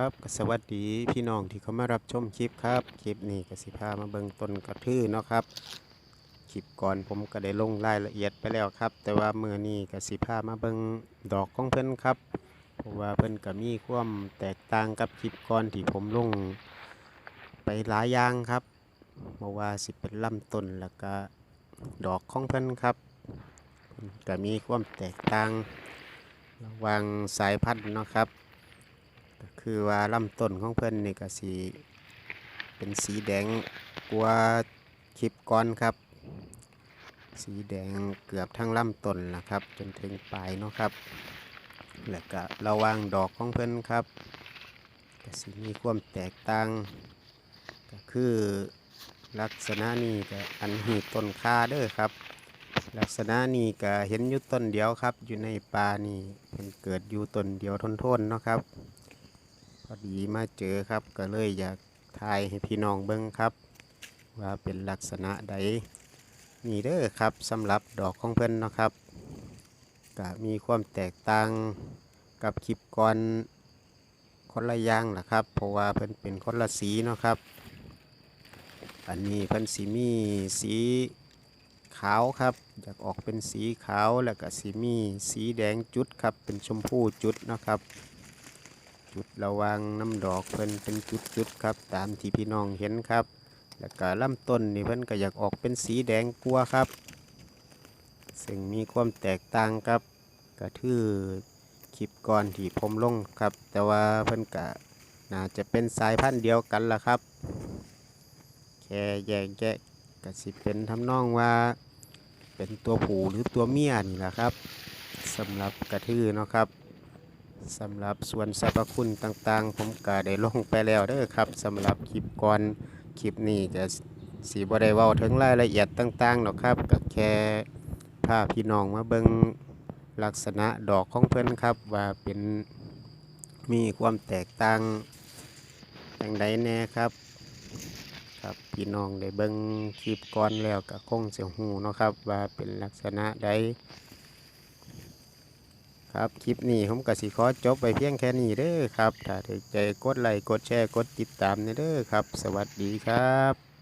ครับก็สวัสดีพี่น้องที่เขามารับชมคลิปครับ คลิปนี้ก็สิพามาเบิ่งต้นกระทือเนาะครับ คลิปก่อนผมก็ได้ลงรายละเอียดไปแล้วครับ แต่ว่าเมื่อนี้ก็สิพามาเบิ่งดอกของเพิ่นครับ เพราะว่าเพิ่นก็มีความแตกต่างกับคลิปก่อนที่ผมลงไปหลายอย่างครับเพราะว่าสิเป็นลำต้นแล้วก็ดอกของเพิ่นครับก็มีความแตกต่างระหว่างสายพันธุ์เนาะครับ คือว่าลำต้นของเพิ่นนี่ก็สีเป็นสีแดงกว่าคลิปก่อนครับ สีแดงเกือบทั้งลำต้นนะครับ จนถึงปลายเนาะครับ แล้วก็ระว่างดอกของเพิ่นครับก็สีมีความแตกต่างก็คือลักษณะนี้ก็อันหีต้นค่าเด้อครับ ลักษณะนี้ก็เห็นอยู่ต้นเดียวครับ อยู่ในป่านี่เป็นเกิดอยู่ต้นเดียวทนทนๆเนาะครับ อดีมาเจอครับ ก็เลยอยากถ่ายให้พี่น้องเบิ่งครับ ว่าเป็นลักษณะใดนี่เด้อครับสำหรับดอกของเพิ่นนะครับก็มีความแตกต่างกับคลิปก่อนคนละอย่างล่ะครับ เพราะว่าเพิ่นเป็นคนละสีเนาะครับ อันนี้เพิ่นสีมีสีขาวครับอยากออกเป็นสีขาวแล้วก็สีมีสีแดงจุดครับเป็นชมพูจุดนะครับ จุดระวังน้ำดอกเพิ่นเป็นจุดๆครับ ตามที่พี่น้องเห็นครับ แล้วก็ลำต้นนี่เพิ่นก็อยากออกเป็นสีแดงกลัวครับ ซึ่งมีความแตกต่างกับกระทือคลิปก่อนที่ผมลงครับ แต่ว่าเพิ่นก็น่าจะเป็นสายพันธุ์เดียวกันล่ะครับ แค่แยกแยะก็สิเป็นทำนองว่า เป็นตัวผู้หรือตัวเมียนี่แหละครับสำหรับกระทือเนาะครับ สำหรับส่วนสรรพคุณต่างๆ ผมก็ได้ลงไปแล้วเด้อครับสำหรับคลิปก่อนคลิปนี้จะสีบ่ได้เว้าถึงรายละเอียดต่างๆหรอกครับก็แค่พาพพี่น้องมาเบิ่งลักษณะดอกของเพิ่นครับ ว่าเป็นมีความแตกต่างอย่างใดแน่ครับ ครับพี่น้องได้เบิ่งคลิปก่อนแล้วก็คงจะหูเนาะครับ ว่าเป็นลักษณะใด ครับ คลิปนี้ผมกับสีคอจบไปเพียงแค่นี้เด้อครับ ถ้าถูกใจกดไลค์กดแชร์กดติดตามเด้อครับ สวัสดีครับ